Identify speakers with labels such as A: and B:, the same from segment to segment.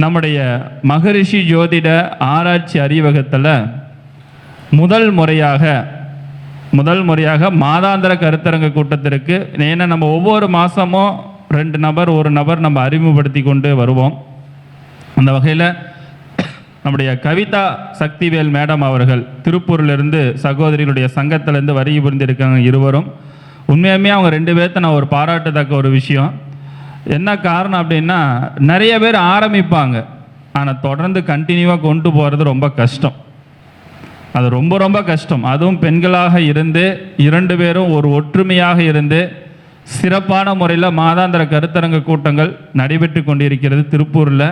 A: நம்முடைய மகரிஷி ஜோதிட ஆராய்ச்சி அறிவகத்தில் முதல் முறையாக முதல் முறையாக மாதாந்திர கருத்தரங்க கூட்டத்திற்கு ஏன்னா நம்ம ஒவ்வொரு மாதமும் ரெண்டு நபர் ஒரு நபர் நம்ம அறிமுகப்படுத்தி கொண்டு வருவோம். அந்த வகையில் நம்முடைய கவிதா சக்திவேல் மேடம் அவர்கள் திருப்பூர்லேருந்து சகோதரிகளுடைய சங்கத்திலேருந்து வருகை புரிந்திருக்காங்க இருவரும். உண்மையுமே அவங்க ரெண்டு பேர்த்த நான் ஒரு பாராட்டத்தக்க ஒரு விஷயம். என்ன காரணம் அப்படின்னா நிறைய பேர் ஆரம்பிப்பாங்க. ஆனால் தொடர்ந்து கண்டினியூவாக கொண்டு போகிறது ரொம்ப கஷ்டம். அது ரொம்ப ரொம்ப கஷ்டம். அதுவும் பெண்களாக இருந்து இரண்டு பேரும் ஒரு ஒற்றுமையாக இருந்து சிறப்பான முறையில் மாதாந்திர கருத்தரங்க கூட்டங்கள் நடைபெற்று கொண்டிருக்கிறது திருப்பூரில்.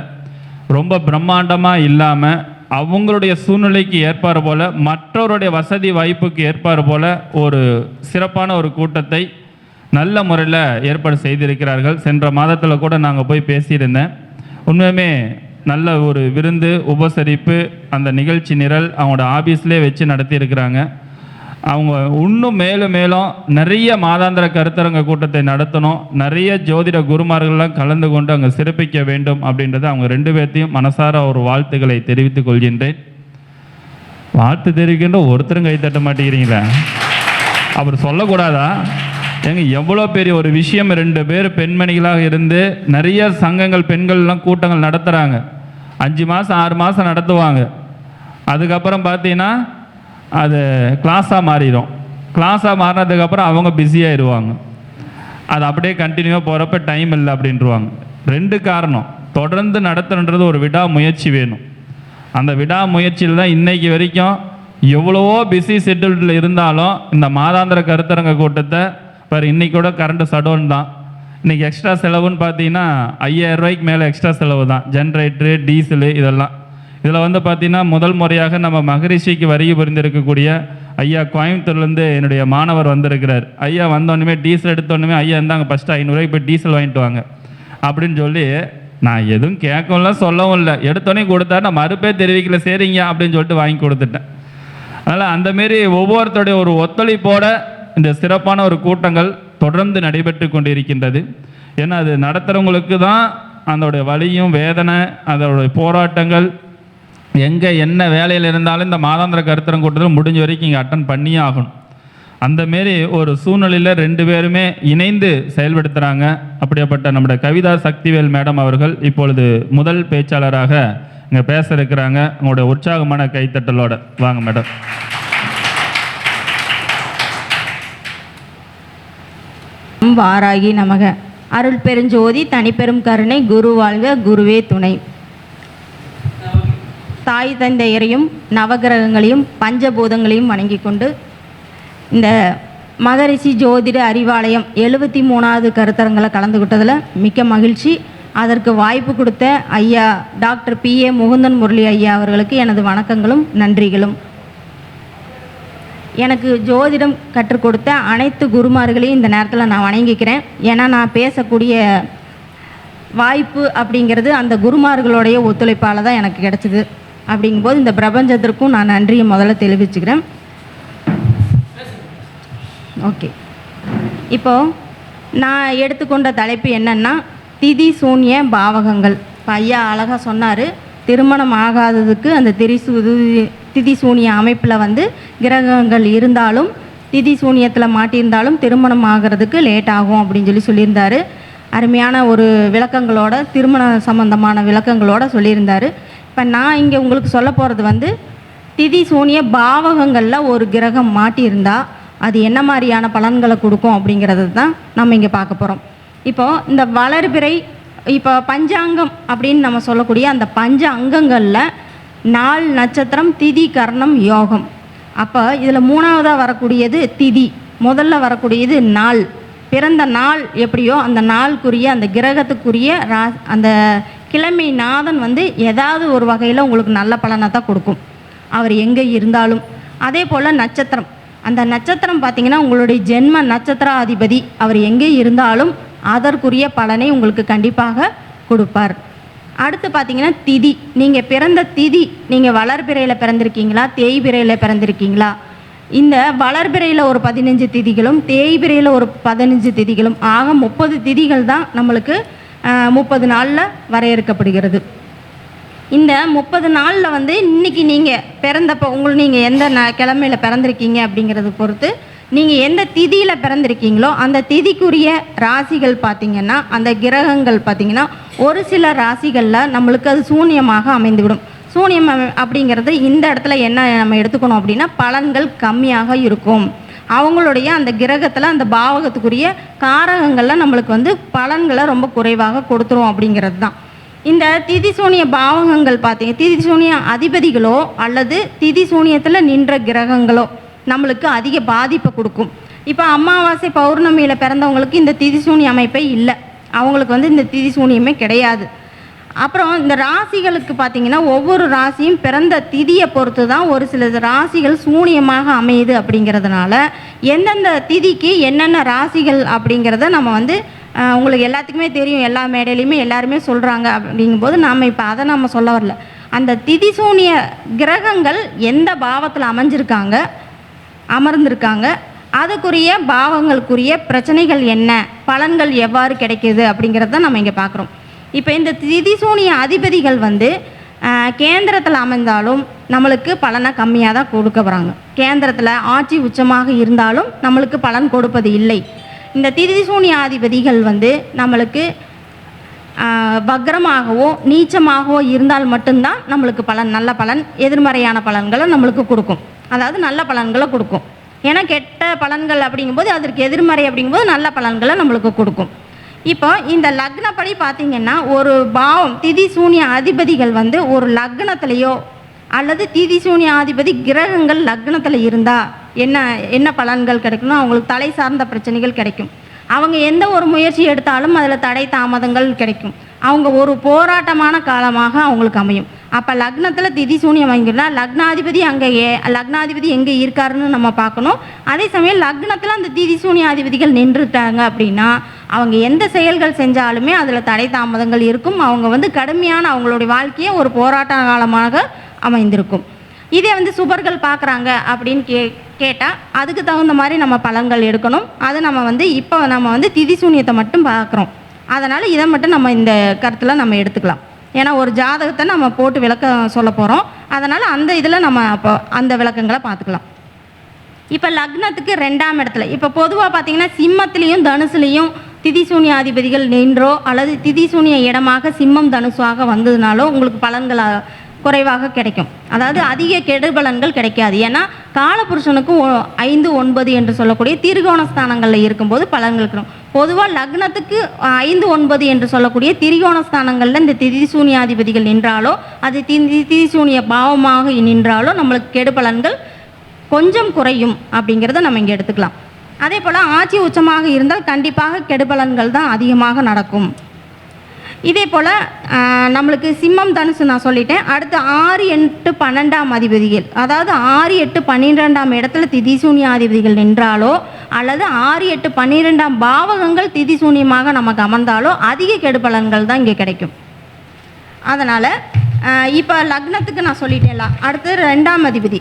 A: ரொம்ப பிரம்மாண்டமாக இல்லாமல் அவங்களுடைய சூழ்நிலைக்கு ஏற்பாறு போல் மற்றவருடைய வசதி வாய்ப்புக்கு ஏற்பாறு போல் ஒரு சிறப்பான ஒரு கூட்டத்தை நல்ல முறையில் ஏற்பாடு செய்திருக்கிறார்கள். சென்ற மாதத்தில் கூட நாங்கள் போய் பேசியிருந்தேன். உண்மையுமே நல்ல ஒரு விருந்து உபசரிப்பு அந்த நிகழ்ச்சி நிரல் அவங்களோட ஆஃபீஸ்லேயே வச்சு நடத்தியிருக்கிறாங்க. அவங்க இன்னும் மேலும் மேலும் நிறைய மாதாந்திர கருத்தரங்க கூட்டத்தை நடத்தணும். நிறைய ஜோதிட குருமார்கள்லாம் கலந்து கொண்டு அங்கே சிறப்பிக்க வேண்டும் அப்படின்றத அவங்க ரெண்டு பேர்த்தையும் மனசார ஒரு வாழ்த்துக்களை தெரிவித்துக் கொள்கின்றேன். வாழ்த்து தெரிவிக்கின்ற ஒருத்தரும் கை தட்ட மாட்டேங்கிறீங்களா? அவர் சொல்லக்கூடாதா? ஏங்க எவ்வளோ பெரிய ஒரு விஷயம் ரெண்டு பேர் பெண்மணிகளாக இருந்து நிறைய சங்கங்கள் பெண்கள்லாம் கூட்டங்கள் நடத்துகிறாங்க அஞ்சு மாதம் ஆறு மாதம் நடத்துவாங்க. அதுக்கப்புறம் பார்த்தீங்கன்னா அது கிளாஸாக மாறிடும். கிளாஸாக மாறினதுக்கப்புறம் அவங்க பிஸியாகிடுவாங்க அது அப்படியே கண்டினியூவாக போகிறப்ப டைம் இல்லை அப்படின்ட்டுருவாங்க ரெண்டு காரணம். தொடர்ந்து நடத்துன்றது ஒரு விடாமுயற்சி வேணும். அந்த விடாமுயற்சியில் தான் இன்றைக்கு வரைக்கும் எவ்வளவோ பிஸி ஷெட்யூல்டில் இருந்தாலும் இந்த மாதாந்திர கருத்தரங்க கூட்டத்தை பாரு இன்றைக்கி கூட கரண்ட் சடோன் தான். இன்றைக்கி எக்ஸ்ட்ரா செலவுன்னு பார்த்தீங்கன்னா ஐயாயிரம் ரூபாய்க்கு மேலே எக்ஸ்ட்ரா செலவு தான். ஜென்ரேட்டரு டீசலு இதெல்லாம். இதில் வந்து பார்த்தீங்கன்னா முதல் முறையாக நம்ம மகரிஷிக்கு வருகை புரிந்திருக்கக்கூடிய ஐயா கோயம்புத்தூர்லேருந்து என்னுடைய மாணவர் வந்திருக்கிறார். ஐயா வந்தோடனே டீசல் எடுத்தோடனே ஐயா இருந்தாங்க ஃபஸ்ட்டு ஐநூறுரூவாய்க்கு போய் டீசல் வாங்கிட்டு வாங்க. அப்படின்னு சொல்லி நான் எதுவும் கேட்கவும் சொல்லவும் இல்லை. எடுத்தோடனே கொடுத்தா நான் மறுப்பே தெரிவிக்கல. சரிங்க அப்படின்னு சொல்லிட்டு வாங்கி கொடுத்துட்டேன். அதனால் அந்தமாரி ஒவ்வொருத்தருடைய ஒரு ஒத்துழைப்போட இந்த சிறப்பான ஒரு கூட்டங்கள் தொடர்ந்து நடைபெற்று கொண்டிருக்கின்றது. ஏன்னா அது நடத்துகிறவங்களுக்கு தான் அதோடைய வழியும் வேதனை அதோடைய போராட்டங்கள் எங்கே என்ன வேலையில் இருந்தாலும் இந்த மாதாந்திர கருத்தரம் கூட்டத்தில் முடிஞ்ச வரைக்கும் இங்கே அட்டன் பண்ணியே ஆகணும். அந்த மாரி ஒரு சூழ்நிலையில் ரெண்டு பேருமே இணைந்து செயல்படுத்துகிறாங்க அப்படியாப்பட்ட நம்முடைய கவிதா சக்திவேல் மேடம் அவர்கள் இப்பொழுது முதல் பேச்சாளராக இங்கே பேச இருக்கிறாங்க. உங்களுடைய உற்சாகமான கைத்தட்டலோட. வாங்க மேடம்.
B: வாராகி நமக. அருள் பெருஞ்சோதி தனிப்பெரும் கருணை குரு வாழ்க குருவே துணை. தாய் தந்தையரையும் நவகிரகங்களையும் பஞ்சபூதங்களையும் வணங்கி கொண்டு இந்த மகரிஷி ஜோதிட அறிவாலயம் எழுபத்தி மூணாவது கருத்தரங்களை கலந்துக்கிட்டதில் மிக்க மகிழ்ச்சி. அதற்கு வாய்ப்பு கொடுத்த ஐயா doctor P A Mukundan Murali ஐயா அவர்களுக்கு எனது வணக்கங்களும் நன்றிகளும். எனக்கு ஜோதிடம் கற்றுக் கொடுத்த அனைத்து குருமார்களையும் இந்த நேரத்தில் நான் வணங்கிக்கிறேன். ஏன்னா நான் பேசக்கூடிய வாய்ப்பு அப்படிங்கிறது அந்த குருமார்களுடைய ஒத்துழைப்பால் தான் எனக்கு கிடச்சிது. அப்படிங்கும்போது இந்த பிரபஞ்சத்திற்கும் நான் நன்றியை முதல்ல தெரிவிச்சுக்கிறேன். ஓகே. இப்போது நான் எடுத்துக்கொண்ட தலைப்பு என்னென்னா திதி சூன்ய பாவகங்கள். இப்போ ஐயா அழகாக சொன்னார் திருமணம் ஆகாததுக்கு அந்த திரிசு திதி சூனிய அமைப்பில் வந்து கிரகங்கள் இருந்தாலும் திதி சூனியத்தில் மாட்டியிருந்தாலும் திருமணம் ஆகிறதுக்கு லேட் ஆகும் அப்படின்னு சொல்லி சொல்லியிருந்தார். அருமையான ஒரு விளக்கங்களோட திருமண சம்பந்தமான விளக்கங்களோட சொல்லியிருந்தார். இப்போ நான் இங்கே உங்களுக்கு சொல்ல போகிறது வந்து திதி சூனிய பாவகங்களில் ஒரு கிரகம் மாட்டியிருந்தா அது என்ன மாதிரியான பலன்களை கொடுக்கும் அப்படிங்கிறது தான் நம்ம இங்கே பார்க்க போகிறோம் இப்போது இந்த வளர்பிறை இப்போ பஞ்சாங்கம் அப்படின்னு நம்ம சொல்லக்கூடிய அந்த பஞ்ச அங்கங்களில் நாள் நட்சத்திரம் திதி கர்ணம் யோகம். அப்போ இதில் மூணாவதாக வரக்கூடியது திதி. முதல்ல வரக்கூடியது நாள். பிறந்த நாள் எப்படியோ அந்த நாளுக்குரிய அந்த கிரகத்துக்குரிய ரா அந்த கிழமை நாதன் வந்து ஏதாவது ஒரு வகையில் உங்களுக்கு நல்ல பலனை தான் கொடுக்கும். அவர் எங்கே இருந்தாலும். அதே போல் நட்சத்திரம். அந்த நட்சத்திரம் பார்த்திங்கன்னா உங்களுடைய ஜென்ம நட்சத்திராதிபதி. அவர் எங்கே இருந்தாலும் அதற்குரிய பலனை உங்களுக்கு கண்டிப்பாக கொடுப்பார். அடுத்து பார்த்தீங்கன்னா திதி. நீங்கள் பிறந்த திதி நீங்கள் வளர்பிறையில் பிறந்திருக்கீங்களா? தேய்பிறையில் பிறந்திருக்கீங்களா? இந்த வளர்பிறையில் ஒரு பதினஞ்சு திதிகளும் தேய்பிறையில் ஒரு பதினஞ்சு திதிகளும் ஆக முப்பது திதிகள் தான் நம்மளுக்கு முப்பது நாளில் வரையறுக்கப்படுகிறது. இந்த முப்பது நாளில் வந்து இன்னைக்கு நீங்கள் பிறந்தப்போ உங்களுக்கு நீங்கள் எந்த ந கிழமையில் பிறந்திருக்கீங்க அப்படிங்கிறது பொறுத்து நீங்கள் எந்த திதியில் பிறந்திருக்கீங்களோ அந்த திதிக்குரிய ராசிகள் பார்த்தீங்கன்னா அந்த கிரகங்கள் பார்த்தீங்கன்னா ஒரு சில ராசிகளில் நம்மளுக்கு அது சூன்யமாக அமைந்துவிடும். சூன்யம் அப்படிங்கிறது இந்த இடத்துல என்ன நம்ம எடுத்துக்கணும் அப்படின்னா பலன்கள் கம்மியாக இருக்கும். அவங்களுடைய அந்த கிரகத்தில் அந்த பாவகத்துக்குரிய காரகங்களில் நம்மளுக்கு வந்து பலன்களை ரொம்ப குறைவாக கொடுத்துரும் அப்படிங்கிறது தான் இந்த திதி சூனிய பாவகங்கள் பார்த்தீங்க திதி சூனிய அதிபதிகளோ அல்லது திதி சூனியத்தில் நின்ற கிரகங்களோ நம்மளுக்கு அதிக பாதிப்பை கொடுக்கும். இப்போ அமாவாசை பௌர்ணமியில் பிறந்தவங்களுக்கு இந்த திதிசூனி அமைப்பே இல்லை. அவங்களுக்கு வந்து இந்த திதி சூனியமே கிடையாது. அப்புறம் இந்த ராசிகளுக்கு பார்த்தீங்கன்னா ஒவ்வொரு ராசியும் பிறந்த திதியை பொறுத்து தான் ஒரு சில ராசிகள் சூனியமாக அமையுது அப்படிங்கிறதுனால எந்தெந்த திதிக்கு என்னென்ன ராசிகள் அப்படிங்கிறத நம்ம வந்து உங்களுக்கு எல்லாத்துக்குமே தெரியும். எல்லா மேடையிலையுமே எல்லாருமே சொல்கிறாங்க அப்படிங்கும்போது நாம் இப்போ அதை நம்ம சொல்ல வரல. அந்த திதி சூனிய கிரகங்கள் எந்த பாவத்தில் அமைஞ்சிருக்காங்க? அமர்ந்திருக்காங்க. அதுக்குரிய பாவங்களுக்குரிய பிரச்சனைகள் என்ன? பலன்கள் எவ்வாறு கிடைக்கிது அப்படிங்கிறத நம்ம இங்கே பார்க்குறோம். இப்போ இந்த திதிசூனிய அதிபதிகள் வந்து கேந்திரத்தில் அமைந்தாலும் நம்மளுக்கு பலனை கம்மியாக தான் கொடுக்க வராங்க. கேந்திரத்தில் ஆட்சி உச்சமாக இருந்தாலும் நம்மளுக்கு பலன் கொடுப்பது இல்லை. இந்த திதிசூனியாதிபதிகள் வந்து நம்மளுக்கு வக்ரமாகவோ நீச்சமாகவோ இருந்தால் மட்டும்தான் நம்மளுக்கு பலன் நல்ல பலன் எதிர்மறையான பலன்களை நம்மளுக்கு கொடுக்கும். அதாவது நல்ல பலன்களை கொடுக்கும். ஏன்னா கெட்ட பலன்கள் அப்படிங்கும்போது அதற்கு எதிர்மறை அப்படிங்கும்போது நல்ல பலன்களை நம்மளுக்கு கொடுக்கும். இப்போ இந்த லக்னப்படி பார்த்தீங்கன்னா ஒரு பாவம் திதி சூனிய அதிபதிகள் வந்து ஒரு லக்னத்திலேயோ அல்லது திதி சூனிய அதிபதி கிரகங்கள் லக்னத்தில் இருந்தால் என்ன என்ன பலன்கள் கிடைக்கும்னா அவங்களுக்கு தலை சார்ந்த பிரச்சனைகள் கிடைக்கும். அவங்க எந்த ஒரு முயற்சி எடுத்தாலும் அதில் தடை தாமதங்கள் கிடைக்கும். அவங்க ஒரு போராட்டமான காலமாக அவங்களுக்கு அமையும். அப்போ லக்னத்தில் திதி சூனியம் வாங்கினா லக்னாதிபதி அங்கே ஏ லக்னாதிபதி எங்கே இருக்காருன்னு நம்ம பார்க்கணும். அதே சமயம் லக்னத்தில் அந்த திதி சூன்யாதிபதிகள் நின்றுட்டாங்க அப்படின்னா அவங்க எந்த செயல்கள் செஞ்சாலுமே அதில் தடை தாமதங்கள் இருக்கும். அவங்க வந்து கடுமையான அவங்களுடைய வாழ்க்கையை ஒரு போராட்ட காலமாக அமைந்திருக்கும். இதே வந்து சுபர்கள் பார்க்குறாங்க அப்படின்னு கே கேட்டால் அதுக்கு தகுந்த மாதிரி நம்ம பலன்கள் எடுக்கணும். அது நம்ம வந்து இப்போ நம்ம வந்து திதி சூனியத்தை மட்டும் பார்க்குறோம். அதனால் இதை மட்டும் நம்ம இந்த கருத்தில் நம்ம எடுத்துக்கலாம். ஏன்னா ஒரு ஜாதகத்தை நம்ம போட்டு விளக்கம் சொல்ல போகிறோம் அதனால் அந்த இதில் நம்ம அப்போ அந்த விளக்கங்களை பார்த்துக்கலாம். இப்போ லக்னத்துக்கு ரெண்டாம் இடத்துல இப்போ பொதுவாக பார்த்தீங்கன்னா சிம்மத்திலையும் தனுசுலையும் திதிசூனியாதிபதிகள் நின்றோ அல்லது திதிசூன்ய இடமாக சிம்மம் தனுசாக வந்ததுனாலோ உங்களுக்கு பலன்கள் குறைவாக கிடைக்கும். அதாவது அதிக கெடுபலன்கள் கிடைக்காது. ஏன்னா காலபுருஷனுக்கும் ஐந்து ஒன்பது என்று சொல்லக்கூடிய திரிகோண ஸ்தானங்களில் இருக்கும்போது பலன்கள் இருக்கும் பொதுவாக லக்னத்துக்கு ஐந்து ஒன்பது என்று சொல்லக்கூடிய திரிகோண ஸ்தானங்களில் இந்த திதிசூனியாதிபதிகள் நின்றாலோ அது திதிசூனிய பாவமாக நின்றாலோ நம்மளுக்கு கெடுபலன்கள் கொஞ்சம் குறையும் அப்படிங்கிறத நம்ம இங்கே எடுத்துக்கலாம். அதே போல் ஆட்சி உச்சமாக இருந்தால் கண்டிப்பாக கெடுபலன்கள் தான் அதிகமாக நடக்கும். இதே போல் நம்மளுக்கு சிம்மம் தனுசு நான் சொல்லிட்டேன். அடுத்து ஆறு எட்டு பன்னெண்டாம் அதிபதிகள். அதாவது ஆறு எட்டு பன்னிரெண்டாம் இடத்துல திதி சூன்யாதிபதிகள் நின்றாலோ அல்லது ஆறு எட்டு பன்னிரெண்டாம் பாவகங்கள் திதி சூன்யமாக நமக்கு அமர்ந்தாலோ அதிக கெடுபலன்கள் தான் இங்கே கிடைக்கும். அதனால் இப்போ லக்னத்துக்கு நான் சொல்லிட்டேன்ல. அடுத்து ரெண்டாம் அதிபதி.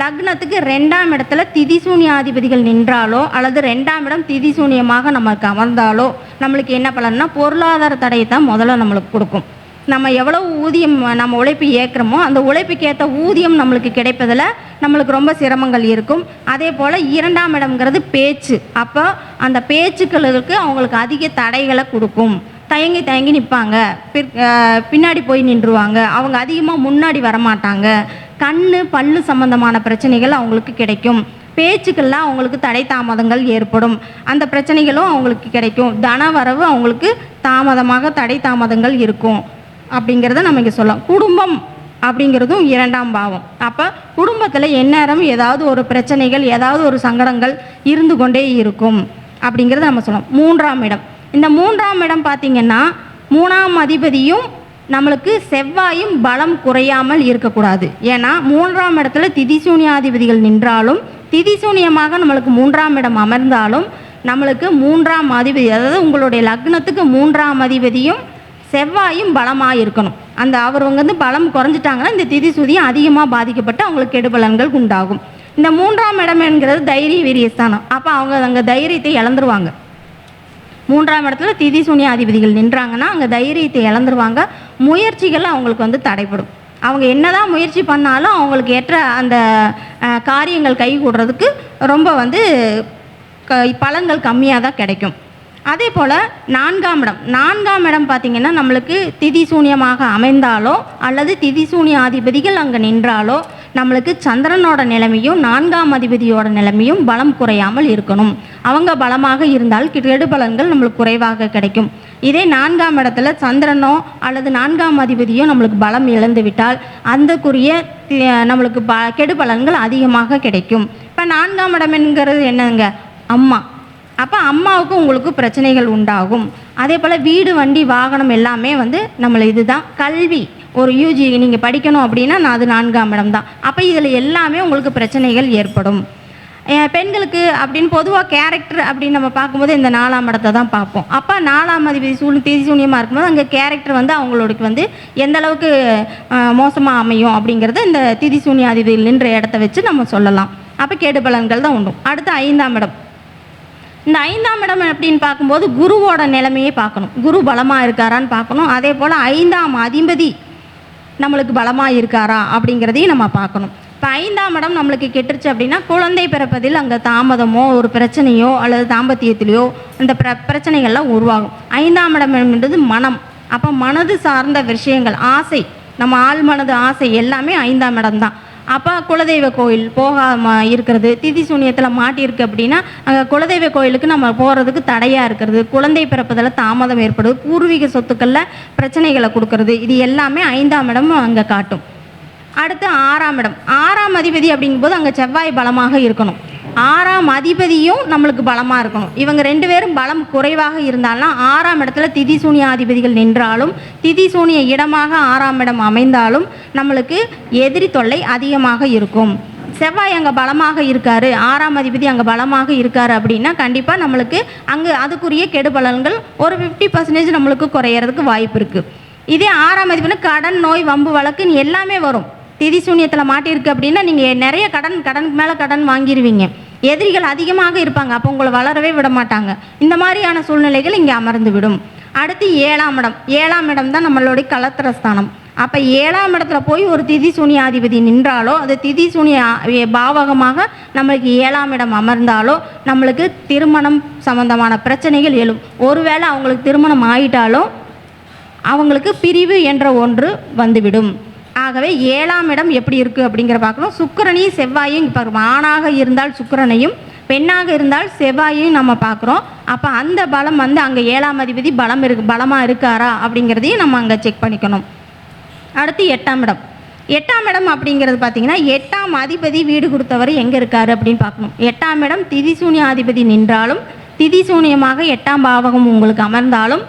B: லக்னத்துக்கு ரெண்டாம் இடத்துல திதிசூன்யாதிபதிகள் நின்றாலோ அல்லது ரெண்டாம் இடம் திதிசூன்யமாக நமக்கு அமர்ந்தாலோ நம்மளுக்கு என்ன பலன்னா பொருளாதார தடையை தான் முதல்ல நம்மளுக்கு கொடுக்கும். நம்ம எவ்வளவு ஊதியம் நம்ம உழைப்பு ஏற்கிறோமோ அந்த உழைப்புக்கு ஏற்ற ஊதியம் நம்மளுக்கு கிடைப்பதில் நம்மளுக்கு ரொம்ப சிரமங்கள் இருக்கும். அதே போல் இரண்டாம் இடம்ங்கிறது பேச்சு. அப்போ அந்த பேச்சுக்களுக்கு அவங்களுக்கு அதிக தடைகளை கொடுக்கும். தயங்கி தயங்கி நிற்பாங்க பிற் பின்னாடி போய் நின்றுவாங்க. அவங்க அதிகமாக முன்னாடி வரமாட்டாங்க. கண் பல்லு சம்பந்தமான பிரச்சனைகள் அவங்களுக்கு கிடைக்கும். பேச்சுக்கெல்லாம் அவங்களுக்கு தடை தாமதங்கள் ஏற்படும். அந்த பிரச்சனைகளும் அவங்களுக்கு கிடைக்கும். தன வரவு அவங்களுக்கு தாமதமாக தடை தாமதங்கள் இருக்கும். அப்படிங்கிறத நம்ம இங்கே சொல்லலாம். குடும்பம் அப்படிங்கிறதும் இரண்டாம் பாவம். அப்போ குடும்பத்தில் எந்நேரம் ஏதாவது ஒரு பிரச்சனைகள் ஏதாவது ஒரு சங்கடங்கள் இருந்து கொண்டே இருக்கும். அப்படிங்கிறத நம்ம சொல்லலாம். மூன்றாம் இடம். இந்த மூன்றாம் இடம் பார்த்திங்கன்னா மூணாம் அதிபதியும் நம்மளுக்கு செவ்வாயும் பலம் குறையாமல் இருக்கக்கூடாது. ஏன்னா மூன்றாம் இடத்துல திதிசூன்யாதிபதிகள் நின்றாலும் திதிசூன்யமாக நம்மளுக்கு மூன்றாம் இடம் அமர்ந்தாலும் நம்மளுக்கு மூன்றாம் அதிபதி அதாவது உங்களுடைய லக்னத்துக்கு மூன்றாம் அதிபதியும் செவ்வாயும் பலமாக இருக்கணும். அந்த அவர் வந்து பலம் குறைஞ்சிட்டாங்கன்னா இந்த திதிசூதியம் அதிகமாக பாதிக்கப்பட்டு அவங்களுக்கு கெடுபலன்கள் உண்டாகும். இந்த மூன்றாம் இடம் என்கிறது தைரிய வீரியஸ்தானம். அப்போ அவங்க அங்கே தைரியத்தை இழந்துருவாங்க. மூன்றாம் இடத்துல திதி சூனியாதிபதிகள் நின்றாங்கன்னா அங்கே தைரியத்தை இழந்துருவாங்க. முயற்சிகள் அவங்களுக்கு வந்து தடைப்படும் அவங்க என்னதான் முயற்சி பண்ணாலும் அவங்களுக்கு ஏற்ற அந்த காரியங்கள் கைகூடுறதுக்கு ரொம்ப வந்து க பலன்கள் கம்மியாக தான் கிடைக்கும். அதே போல் நான்காம் இடம். நான்காம் இடம் பார்த்திங்கன்னா நம்மளுக்கு திதி சூன்யமாக அமைந்தாலோ அல்லது திதி சூன்ய அதிபதிகள் அங்கே நின்றாலோ நம்மளுக்கு சந்திரனோட நிலைமையும் நான்காம் அதிபதியோட நிலைமையும் பலம் குறையாமல் இருக்கணும். அவங்க பலமாக இருந்தால் கெடு பலன்கள் நம்மளுக்கு குறைவாக கிடைக்கும். இதே நான்காம் இடத்துல சந்திரனோ அல்லது நான்காம் அதிபதியோ நம்மளுக்கு பலம் இழந்து விட்டால் அந்தக்குரிய நம்மளுக்கு ப கெடு பலன்கள் அதிகமாக கிடைக்கும். இப்போ நான்காம் இடம் என்கிறது என்னங்க? அம்மா. அப்போ அம்மாவுக்கு உங்களுக்கு பிரச்சனைகள் உண்டாகும். அதே போல் வீடு வண்டி வாகனம் எல்லாமே வந்து நம்மளை இதுதான் கல்வி. ஒரு யூஜி நீங்கள் படிக்கணும் அப்படின்னா நான் அது நான்காம் இடம் தான். அப்போ இதில் எல்லாமே உங்களுக்கு பிரச்சனைகள் ஏற்படும். பெண்களுக்கு அப்படின்னு பொதுவாக கேரக்டர் அப்படின்னு நம்ம பார்க்கும்போது இந்த நாலாம் இடத்தை தான் பார்ப்போம். அப்போ நாலாம் அதிபதி சூழ் தீதி சூன்யமாக இருக்கும்போது அங்கே கேரக்டர் வந்து அவங்களுக்கு வந்து எந்த அளவுக்கு மோசமாக அமையும் அப்படிங்கிறத இந்த திதி சூன்ய அதிபதி இடத்த வச்சு நம்ம சொல்லலாம். அப்போ கேடு பலன்கள் தான் உண்டும் அடுத்து ஐந்தாம் இடம். இந்த ஐந்தாம் இடம் அப்படின்னு பார்க்கும்போது குருவோட நிலைமையே பார்க்கணும். குரு பலமாக இருக்காரான்னு பார்க்கணும். அதே போல் ஐந்தாம் அதிபதி நம்மளுக்கு பலமாக இருக்காரா அப்படிங்கிறதையும் நம்ம பார்க்கணும். இப்போ ஐந்தாம் இடம் நம்மளுக்கு கெட்டுருச்சு அப்படின்னா குழந்தை பிறப்பதில் அங்கே தாமதமோ ஒரு பிரச்சனையோ அல்லது தாம்பத்தியத்திலையோ இந்த பிர பிரச்சனைகள்லாம் உருவாகும். ஐந்தாம் இடம் என்பது மனம். அப்போ மனது சார்ந்த விஷயங்கள் ஆசை நம்ம ஆள் மனது ஆசை எல்லாமே ஐந்தாம் இடம் தான். அப்போ குலதெய்வ கோயில் போகாம இருக்கிறது திதி சூன்யத்தில் மாட்டியிருக்கு அப்படின்னா அங்கே குலதெய்வ கோயிலுக்கு நம்ம போகிறதுக்கு தடையாக இருக்கிறது குழந்தை பிறப்பதில் தாமதம் ஏற்படுது பூர்வீக சொத்துக்களில் பிரச்சனைகளை கொடுக்கறது இது எல்லாமே ஐந்தாம் இடம் அங்கே காட்டும். அடுத்து ஆறாம் இடம். ஆறாம் அதிபதி அப்படிங்கும்போது அங்கே செவ்வாய் பலமாக இருக்கணும். ஆறாம் அதிபதியும் நம்மளுக்கு பலமாக இருக்கணும். இவங்க ரெண்டு பேரும் பலம் குறைவாக இருந்தாலும் ஆறாம் இடத்துல திதி சூனிய அதிபதிகள் நின்றாலும் திதி சூனிய இடமாக ஆறாம் இடம் அமைந்தாலும் நம்மளுக்கு எதிரி தொல்லை அதிகமாக இருக்கும். செவ்வாய் அங்கே பலமாக இருக்காரு. ஆறாம் அதிபதி அங்கே பலமாக இருக்காரு அப்படின்னா கண்டிப்பாக நம்மளுக்கு அங்கே அதுக்குரிய கெடு பலன்கள் ஒரு ஃபிஃப்டி பர்சன்டேஜ் நம்மளுக்கு குறையிறதுக்கு வாய்ப்பு இருக்குது இதே ஆறாம் அதிபதினா கடன் நோய் வம்பு வழக்குன்னு எல்லாமே வரும். திதி சூன்யத்தில் மாட்டியிருக்கு அப்படின்னா நீங்கள் நிறைய கடன் கடன் மேலே கடன் வாங்கிடுவீங்க எதிரிகள் அதிகமாக இருப்பாங்க. அப்போ உங்களை வளரவே விட மாட்டாங்க. இந்த மாதிரியான சூழ்நிலைகள் இங்கே அமர்ந்து விடும். அடுத்து ஏழாம் இடம். ஏழாம் இடம் தான் நம்மளுடைய கலத்திரஸ்தானம் அப்போ ஏழாம் இடத்துல போய் ஒரு திதி சூனியாதிபதி நின்றாலோ அது திதி சூனிய பாவகமாக நம்மளுக்கு ஏழாம் இடம் அமர்ந்தாலோ நம்மளுக்கு திருமணம் சம்பந்தமான பிரச்சனைகள் எழும். ஒருவேளை அவங்களுக்கு திருமணம் ஆயிட்டாலும் அவங்களுக்கு பிரிவு என்ற ஒன்று வந்துவிடும். ஆகவே ஏழாம் இடம் எப்படி இருக்குது அப்படிங்கிற பார்க்கணும். சுக்கரனையும் செவ்வாயும் இப்போ ஆணாக இருந்தால் சுக்கரனையும் பெண்ணாக இருந்தால் செவ்வாயையும் நம்ம பார்க்குறோம். அப்போ அந்த பலம் வந்து அங்கே ஏழாம் அதிபதி பலம் இருக்கு பலமாக இருக்காரா அப்படிங்கிறதையும் நம்ம அங்கே செக் பண்ணிக்கணும். அடுத்து எட்டாம் இடம். எட்டாம் இடம் அப்படிங்கிறது பார்த்தீங்கன்னா எட்டாம் அதிபதி வீடு கொடுத்தவர் எங்கே இருக்காரு அப்படின்னு பார்க்கணும். எட்டாம் இடம் திதிசூனிய அதிபதி நின்றாலும் திதிசூனியமாக எட்டாம் பாவகம் உங்களுக்கு அமர்ந்தாலும்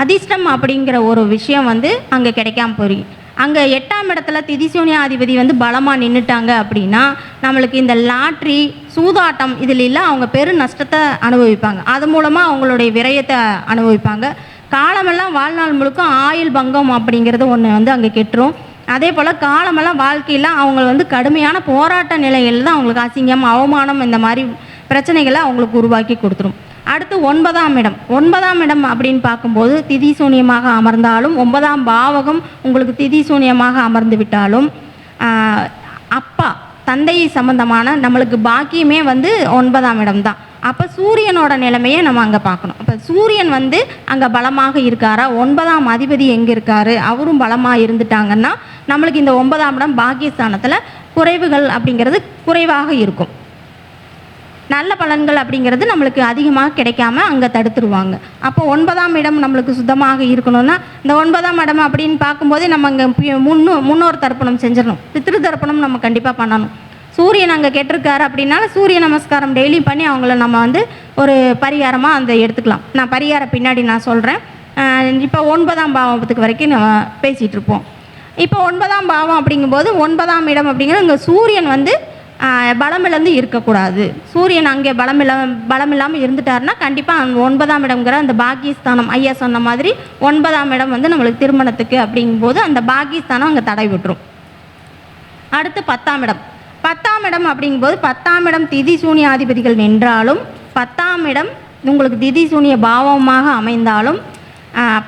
B: அதிர்ஷ்டம் அப்படிங்கிற ஒரு விஷயம் வந்து அங்கே கிடைக்காம போறீங்க அங்கே எட்டாம் இடத்துல திதிசூன்யாதிபதி வந்து பலமாக நின்றுட்டாங்க அப்படின்னா நம்மளுக்கு இந்த லாட்ரி சூதாட்டம் இதில் இல்லை அவங்க பெரு நஷ்டத்தை அனுபவிப்பாங்க. அது மூலமாக அவங்களுடைய விரயத்தை அனுபவிப்பாங்க. காலமெல்லாம் வாழ்நாள் முழுக்க ஆயுள் பங்கம் அப்படிங்கிறது ஒன்று வந்து அங்கே கெட்டுரும். அதே போல் காலமெல்லாம் வாழ்க்கையில் அவங்க வந்து கடுமையான போராட்ட நிலையில் தான் அவங்களுக்கு அசிங்கம் அவமானம் இந்த மாதிரி பிரச்சனைகளை அவங்களுக்கு உருவாக்கி கொடுத்துரும். அடுத்து ஒன்பதாம் இடம். ஒன்பதாம் இடம் அப்படின்னு பார்க்கும்போது திதி சூனியமாக அமர்ந்தாலும் ஒன்பதாம் பாவகம் உங்களுக்கு திதி சூன்யமாக அமர்ந்து விட்டாலும் அப்பா தந்தை சம்பந்தமான நம்மளுக்கு பாக்கியமே வந்து ஒன்பதாம் இடம் தான். அப்போ சூரியனோட நிலைமையை நம்ம அங்கே பார்க்கணும். அப்போ சூரியன் வந்து அங்கே பலமாக இருக்காரா? ஒன்பதாம் அதிபதி எங்கே இருக்காரு? அவரும் பலமாக இருந்துட்டாங்கன்னா நம்மளுக்கு இந்த ஒன்பதாம் இடம் பாக்கியஸ்தானத்தில் குறைவுகள் அப்படிங்கிறது குறைவாக இருக்கும். நல்ல பலன்கள் அப்படிங்கிறது நம்மளுக்கு அதிகமாக கிடைக்காம அங்கே தடுத்துருவாங்க. அப்போ ஒன்பதாம் இடம் நம்மளுக்கு சுத்தமாக இருக்கணும்னா இந்த ஒன்பதாம் இடம் அப்படின்னு பார்க்கும்போதே நம்ம அங்கே முன்னோ முன்னோர் தர்ப்பணம் செஞ்சிடணும். பித்ரு தர்ப்பணம் நம்ம கண்டிப்பாக பண்ணணும். சூரியன் அங்கே கெட்டிருக்காரு அப்படின்னால சூரிய நமஸ்காரம் டெய்லி பண்ணி அவங்கள நம்ம வந்து ஒரு பரிகாரமாக அந்த எடுத்துக்கலாம். நான் பரிகாரம் பின்னாடி நான் சொல்கிறேன் இப்போ ஒன்பதாம் பாவத்துக்கு வரைக்கும் நம்ம பேசிகிட்டு இருப்போம். இப்போ ஒன்பதாம் பாவம் அப்படிங்கும்போது ஒன்பதாம் இடம் அப்படிங்கிற இங்கே சூரியன் வந்து பலமிழந்து இருக்கக்கூடாது. சூரியன் அங்கே பலமில்ல பலம் இல்லாமல் இருந்துட்டாருன்னா கண்டிப்பாக ஒன்பதாம் இடம்ங்கிற அந்த பாகிஸ்தானம் ஐயா சொன்ன மாதிரி ஒன்பதாம் இடம் வந்து நம்மளுக்கு திருமணத்துக்கு அப்படிங்கும்போது அந்த பாகிஸ்தானம் அங்கே தடை விட்டுரும். அடுத்து பத்தாம் இடம். பத்தாம் இடம் அப்படிங்கும்போது பத்தாம் இடம் திதி சூனியாதிபதிகள் நின்றாலும் பத்தாம் இடம் உங்களுக்கு திதி சூனிய பாவமாக அமைந்தாலும்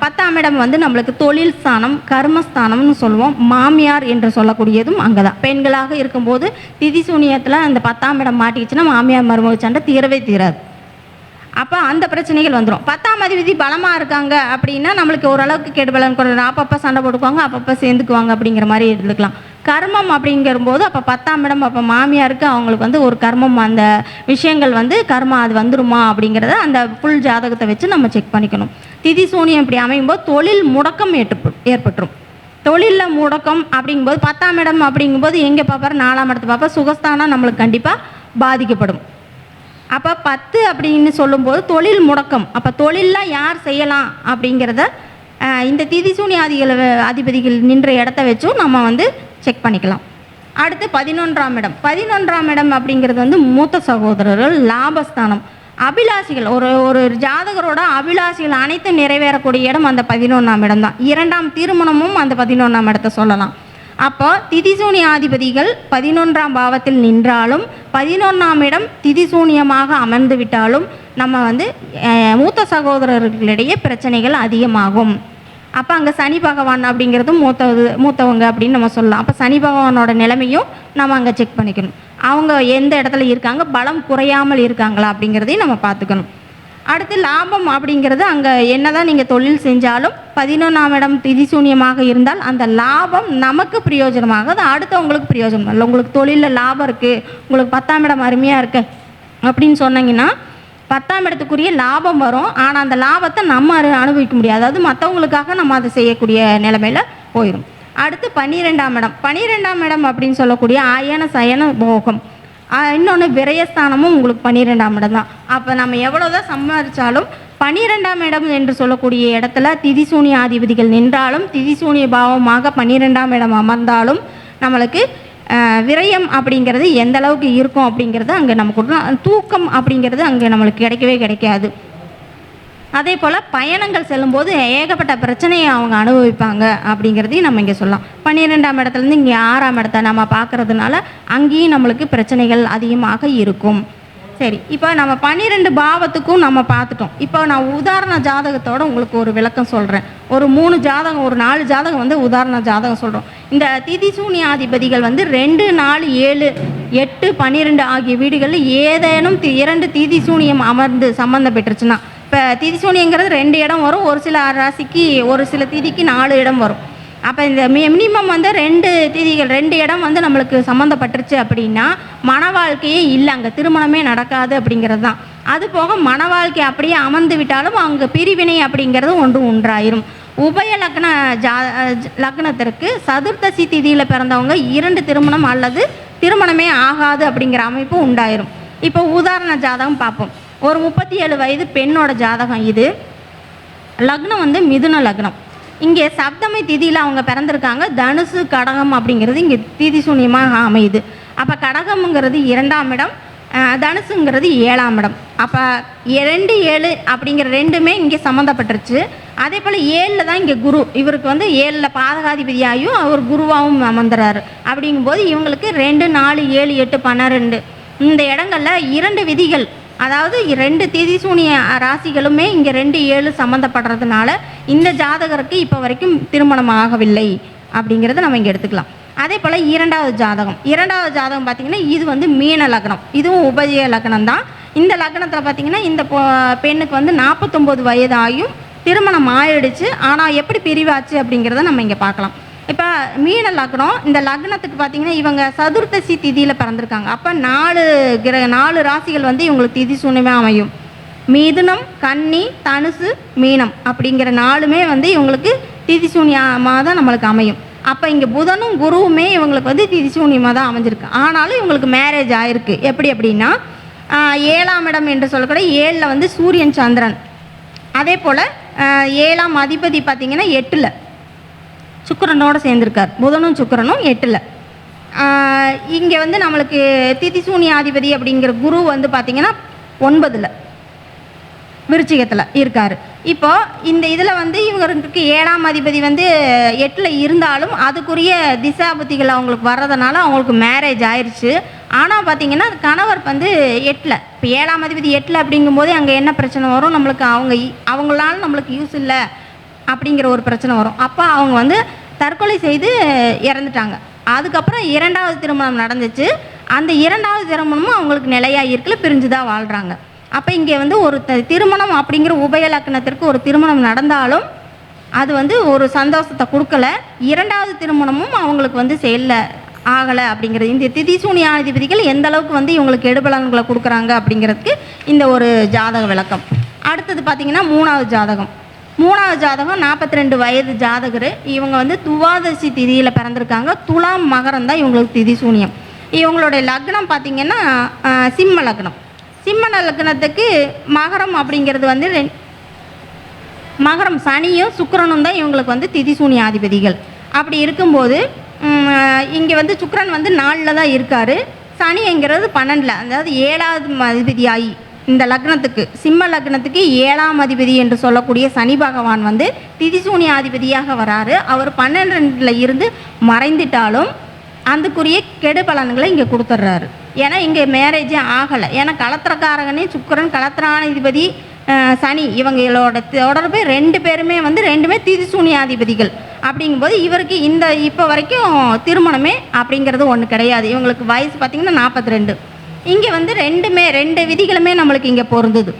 B: பத்தாம் இடம் வந்து நம்மளுக்கு தொழில் ஸ்தானம் கர்மஸ்தானம்னு சொல்லுவோம். மாமியார் என்று சொல்லக்கூடியதும் அங்கே தான் பெண்களாக இருக்கும்போது திதி சூனியத்தில் அந்த பத்தாம் இடம் மாட்டிக்கிச்சுன்னா மாமியார் மருமக சண்டை தீரவே தீராது. அப்போ அந்த பிரச்சனைகள் வந்துடும் பத்தாம் அதிபதி பலமாக இருக்காங்க அப்படின்னா நம்மளுக்கு ஓரளவுக்கு கெடுபலன் கொடுக்கும் அப்பப்போ சண்டை போட்டுக்குவாங்க அப்பப்போ சேர்ந்துக்குவாங்க அப்படிங்கிற மாதிரி இருந்துக்கலாம். கர்மம் அப்படிங்கிறபோது அப்போ பத்தாம் இடம் அப்போ மாமியாருக்கு அவங்களுக்கு வந்து ஒரு கர்மம் அந்த விஷயங்கள் வந்து கர்மம் அது வந்துருமா அப்படிங்கிறத அந்த ஃபுல் ஜாதகத்தை வச்சு நம்ம செக் பண்ணிக்கணும். திதி சூனியம் இப்படி அமையும் போது தொழில் முடக்கம் ஏற்ப ஏற்பட்டுரும். தொழிலில் முடக்கம் அப்படிங்கும்போது பத்தாம் இடம் அப்படிங்கும்போது எங்கே பார்ப்பாரு? நாலாம் இடத்து பார்ப்பார். சுகஸ்தானம் நம்மளுக்கு கண்டிப்பாக பாதிக்கப்படும். அப்போ பத்து அப்படின்னு சொல்லும்போது தொழில் முடக்கம். அப்போ தொழிலில் யார் செய்யலாம் அப்படிங்கிறத இந்த இந்த திதிசூனியாதிகள் அதிபதிகள் நின்ற இடத்த வச்சும் நம்ம வந்து செக் பண்ணிக்கலாம். அடுத்து பதினொன்றாம் இடம். பதினொன்றாம் இடம் அப்படிங்கிறது வந்து மூத்த சகோதரர்கள் லாபஸ்தானம். அபிலாஷிகள் ஒரு ஒரு ஜாதகரோட அபிலாஷிகள் அனைத்தும் நிறைவேறக்கூடிய இடம் அந்த பதினொன்றாம் இடம் தான். இரண்டாம் திருமணமும் அந்த பதினொன்றாம் இடத்தை சொல்லலாம். அப்போ திதிசூனியாதிபதிகள் பதினொன்றாம் பாவத்தில் நின்றாலும் பதினொன்றாம் இடம் திதிசூனியமாக அமர்ந்து விட்டாலும் நம்ம வந்து மூத்த சகோதரர்களிடையே பிரச்சனைகள் அதிகமாகும். அப்போ அங்கே சனி பகவான் அப்படிங்கிறதும் மூத்தது மூத்தவங்க அப்படின்னு நம்ம சொல்லலாம். அப்போ சனி பகவானோட நிலைமையும் நம்ம அங்கே செக் பண்ணிக்கணும். அவங்க எந்த இடத்துல இருக்காங்க? பலம் குறையாமல் இருக்காங்களா அப்படிங்கிறதையும் நம்ம பார்த்துக்கணும். அடுத்து லாபம் அப்படிங்கிறது அங்கே என்னதான் நீங்கள் தொழில் செஞ்சாலும் பதினொன்றாம் இடம் திதிசூன்யமாக இருந்தால் அந்த லாபம் நமக்கு பிரயோஜனமாக அது அடுத்தவங்களுக்கு பிரயோஜனம். இல்லை உங்களுக்கு தொழிலில் லாபம் இருக்குது உங்களுக்கு பத்தாம் இடம் அருமையாக இருக்கு அப்படின்னு சொன்னீங்கன்னா பத்தாம் இடத்துக்குரிய லாபம் வரும். ஆனால் அந்த லாபத்தை நம்ம அனுபவிக்க முடியாது. அதாவது மற்றவங்களுக்காக நம்ம அதை செய்யக்கூடிய நிலமையில் போயிடும் அடுத்து பன்னிரெண்டாம் இடம். பன்னிரெண்டாம் இடம் அப்படின்னு சொல்லக்கூடிய ஆயன சயன போகம். இன்னொன்று விரயஸ்தானமும் உங்களுக்கு பன்னிரெண்டாம் இடம் தான். அப்போ நம்ம எவ்வளோதான் சம்பாதிச்சாலும் பன்னிரெண்டாம் இடம் என்று சொல்லக்கூடிய இடத்துல திதிசூனிய ஆதிபதிகள் நின்றாலும் திதிசூனிய பாவமாக பன்னிரெண்டாம் இடம் அமர்ந்தாலும் நம்மளுக்கு விரயம் அப்படிங்கிறது எந்த அளவுக்கு இருக்கும் அப்படிங்கிறது அங்கே நமக்கு தூக்கம் அப்படிங்கிறது அங்கே நம்மளுக்கு கிடைக்கவே கிடைக்காது. அதே போல் பயணங்கள் செல்லும்போது ஏகப்பட்ட பிரச்சனையை அவங்க அனுபவிப்பாங்க அப்படிங்கிறதையும் நம்ம இங்கே சொல்லலாம். பன்னிரெண்டாம் இடத்துலேருந்து இங்கே ஆறாம் இடத்த நம்ம பார்க்கறதுனால அங்கேயும் நம்மளுக்கு பிரச்சனைகள் அதிகமாக இருக்கும். சரி இப்போ நம்ம பன்னிரெண்டு பாவத்துக்கும் நம்ம பார்த்துட்டோம். இப்போ நான் உதாரண ஜாதகத்தோட உங்களுக்கு ஒரு விளக்கம் சொல்கிறேன் ஒரு மூணு ஜாதகம் ஒரு நாலு ஜாதகம் வந்து உதாரண ஜாதகம் சொல்கிறோம் இந்த திதி சூனியாதிபதிகள் வந்து ரெண்டு நாலு ஏழு எட்டு பன்னிரெண்டு ஆகிய வீடுகளில் ஏதேனும் தி- இரண்டு திதிசூனியம் அமர்ந்து சம்மந்தம் பெற்றுச்சுன்னா இப்போ திதிசூனியங்கிறது ரெண்டு இடம் வரும். ஒரு சில ராசிக்கு ஒரு சில திதிக்கு நாலு இடம் வரும். அப்போ இந்த மினிமம் வந்து ரெண்டு திதிகள் ரெண்டு இடம் வந்து நம்மளுக்கு சம்மந்தப்பட்டுருச்சு அப்படின்னா மன வாழ்க்கையே இல்லை. அங்கே திருமணமே நடக்காது அப்படிங்கிறது தான். அது போக மன வாழ்க்கை அப்படியே அமர்ந்து விட்டாலும் அங்கே பிரிவினை அப்படிங்கிறது ஒன்று ஒன்றாயிரும். உபய லக்ன ஜா ஜ- லக்னத்திற்கு சதுர்த்தசி திதியில் பிறந்தவங்க இரண்டு திருமணம் அல்லது திருமணமே ஆகாது அப்படிங்கிற அமைப்பு உண்டாயிரும். இப்போ உதாரண ஜாதகம் பார்ப்போம். ஒரு முப்பத்தி ஏழு வயது பெண்ணோட ஜாதகம் இது. லக்னம் வந்து மிதுன லக்னம். இங்கே சப்தமை திதியில் அவங்க பிறந்திருக்காங்க. தனுசு கடகம் அப்படிங்கிறது இங்கே திதி சூன்யமாக அமையுது. அப்போ கடகம்ங்கிறது இரண்டாம் இடம் தனுசுங்கிறது ஏழாம் இடம். அப்போ ரெண்டு ஏழு அப்படிங்கிற ரெண்டுமே இங்கே சம்மந்தப்பட்டுருச்சு அதே போல் ஏழில் தான் இங்கே குரு. இவருக்கு வந்து ஏழில் பாதகாதிபதியாயும் அவர் குருவாகவும் அமர்ந்துறாரு. அப்படிங்கும்போது இவங்களுக்கு ரெண்டு நாலு ஏழு எட்டு பன்னிரெண்டு. இந்த இடங்களில் இரண்டு விதிகள் அதாவது ரெண்டு திதிசூனிய ராசிகளுமே இங்கே ரெண்டு ஏழு சம்மந்தப்படுறதுனால இந்த ஜாதகருக்கு இப்போ வரைக்கும் திருமணம் ஆகவில்லை அப்படிங்கிறத நம்ம இங்கே எடுத்துக்கலாம். அதே போல் இரண்டாவது ஜாதகம். இரண்டாவது ஜாதகம் பார்த்திங்கன்னா இது வந்து மீன லக்னம். இதுவும் உபஜய லக்னம் தான். இந்த லக்னத்தில் பார்த்திங்கன்னா இந்த பெண்ணுக்கு வந்து நாற்பத்தொம்போது வயதாயும் திருமணம் ஆயிடுச்சு. ஆனால் எப்படி பிரிவாச்சு அப்படிங்கிறத நம்ம இங்கே பார்க்கலாம். இப்போ மீன லக்னம் இந்த லக்னத்துக்கு பார்த்தீங்கன்னா இவங்க சதுர்த்தசி திதியில் பிறந்திருக்காங்க. அப்போ நாலு கிரக நாலு ராசிகள் வந்து இவங்களுக்கு திதி சூன்யமே அமையும். மிதுனம் கன்னி தனுசு மீனம் அப்படிங்கிற நாலுமே வந்து இவங்களுக்கு திதி சூன்யமாக தான் நம்மளுக்கு அமையும். அப்போ இங்கே புதனும் குருவுமே இவங்களுக்கு வந்து திதி சூன்யமாக தான் அமைஞ்சிருக்கு. ஆனாலும் இவங்களுக்கு மேரேஜ் ஆயிருக்கு. எப்படி அப்படின்னா ஏழாம் இடம் என்று சொல்லக்கூட ஏழில் வந்து சூரியன் சந்திரன். அதே போல் ஏழாம் அதிபதி பார்த்திங்கன்னா எட்டில். சுக்கரனோடு சேர்ந்துருக்கார். புதனும் சுக்கரனும் எட்டில். இங்கே வந்து நம்மளுக்கு திதிசூனியாதிபதி அப்படிங்கிற குரு வந்து பார்த்திங்கன்னா ஒன்பதில் விருச்சிகத்தில் இருக்கார். இப்போது இந்த இதில் வந்து இவங்களுக்கு ஏழாம் அதிபதி வந்து எட்டில் இருந்தாலும் அதுக்குரிய திசாபுத்திகள் அவங்களுக்கு வர்றதுனால அவங்களுக்கு மேரேஜ் ஆயிடுச்சு ஆனால் பார்த்திங்கன்னா கணவர் வந்து எட்டில். இப்போ ஏழாம் அதிபதி எட்டில் அப்படிங்கும்போது அங்கே என்ன பிரச்சனை வரும்? நம்மளுக்கு அவங்க அவங்களால நம்மளுக்கு யூஸ் இல்லை. அப்படிங்கிற ஒரு பிரச்சனை வரும். அப்போ அவங்க வந்து தற்கொலை செய்து இறந்துட்டாங்க. அதுக்கப்புறம் இரண்டாவது திருமணம் நடந்துச்சு. அந்த இரண்டாவது திருமணமும் அவங்களுக்கு நிலையாக இருக்கல பிரிஞ்சு தான் வாழ்கிறாங்க அப்போ இங்கே வந்து ஒரு த- திருமணம் அப்படிங்கிற உபயலக்கணத்திற்கு ஒரு திருமணம் நடந்தாலும் அது வந்து ஒரு சந்தோஷத்தை கொடுக்கல. இரண்டாவது திருமணமும் அவங்களுக்கு வந்து செயலில் ஆகலை அப்படிங்கிறது. இந்த திதி சூனியாதிபதிகள் எந்த அளவுக்கு வந்து இவங்களுக்கு எடுபலன்களை கொடுக்குறாங்க அப்படிங்கிறதுக்கு இந்த ஒரு ஜாதக விளக்கம். அடுத்தது பார்த்திங்கன்னா மூணாவது ஜாதகம். மூணாவது ஜாதகம் நாற்பத்தி ரெண்டு வயது ஜாதகர். இவங்க வந்து துவாதசி திதியில் பிறந்திருக்காங்க. துலாம் மகரம் தான் இவங்களுக்கு திதி சூனியம். இவங்களுடைய லக்னம் பார்த்திங்கன்னா சிம்ம லக்னம். சிம்ம லக்னத்துக்கு மகரம் அப்படிங்கிறது வந்து மகரம் சனியும் சுக்கரனும் தான் இவங்களுக்கு வந்து திதி சூனியாதிபதிகள் அப்படி இருக்கும்போது இங்கே வந்து சுக்கரன் வந்து நாலில் தான் இருக்கார். சனிங்கிறது பன்னெண்டில் அதாவது ஏழாவது அதிபதியாகி இந்த லக்னத்துக்கு சிம்ம லக்னத்துக்கு ஏழாம் அதிபதி என்று சொல்லக்கூடிய சனி பகவான் வந்து திதிசூனியாதிபதியாக வராரு. அவர் பன்னெண்டில் இருந்து மறைந்துட்டாலும் அதுக்குரிய கெடு பலன்களை இங்கே கொடுத்துட்றாரு. ஏன்னா இங்கே மேரேஜே ஆகலை. ஏன்னா கலத்திரக்காரகனே சுக்கரன் கலத்திராதிபதி சனி இவங்களோட தொடர்பு ரெண்டு பேருமே வந்து ரெண்டுமே திதிசூனியாதிபதிகள் அப்படிங்கும்போது இவருக்கு இந்த இப்போ வரைக்கும் திருமணமே அப்படிங்கிறது ஒன்று கிடையாது. இவங்களுக்கு வயசு பார்த்திங்கன்னா நாற்பத்தி ரெண்டு. இங்கே வந்து ரெண்டுமே ரெண்டு விதிகளுமே நம்மளுக்கு இங்கே பொருந்துது.